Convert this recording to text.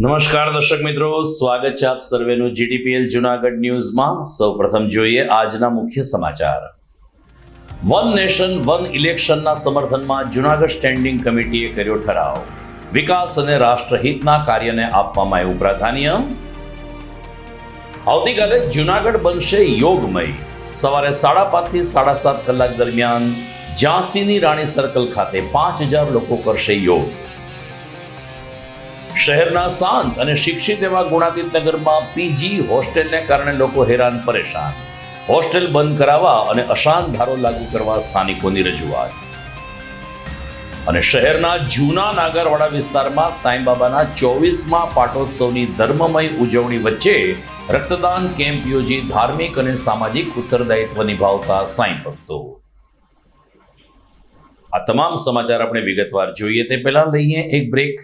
નમસ્કાર દર્શક મિત્રો, સ્વાગત છે આપ સર્વેનું જીડીપીએલ જુનાગઢ ન્યૂઝમાં. સૌપ્રથમ જોઈએ આજના મુખ્ય સમાચાર. વન નેશન, વન ઇલેક્શનના સમર્થનમાં જુનાગઢ સ્ટેન્ડિંગ કમિટીએ કર્યો ઠરાવ. વિકાસ અને રાષ્ટ્રહિતના કાર્યને આપવામાં આવ્યું પ્રાધાન્ય. આવતીકાલે જુનાગઢ બનશે યોગમય. સવારે સાડા પાંચથી સાડા સાત કલાક દરમિયાન ઝાંસીની રાણી સર્કલ ખાતે પાંચ હજાર લોકો કરશે યોગ. શહેરના શાંત અને શિક્ષિત એવા ગુણાતીત નગરમાં પીજી હોસ્ટેલને કારણે લોકો હેરાન પરેશાન. હોસ્ટેલ બંધ કરાવવા અને અશાંત ધારો લાગુ કરવા સ્થાનિકોની રજૂઆત. અને શહેરના જૂના નાગરવાડા વિસ્તારમાં સાંઈબાબાના ચોવીસમાં પાટોત્સવની ધર્મમય ઉજવણી વચ્ચે રક્તદાન કેમ્પ યોજી ધાર્મિક અને સામાજિક ઉત્તરદાયિત્વ નિભાવતા સાંઈ ભક્તો આ તમામ સમાચાર આપણે વિગતવાર જોઈએ તે પહેલા લઈએ એક બ્રેક.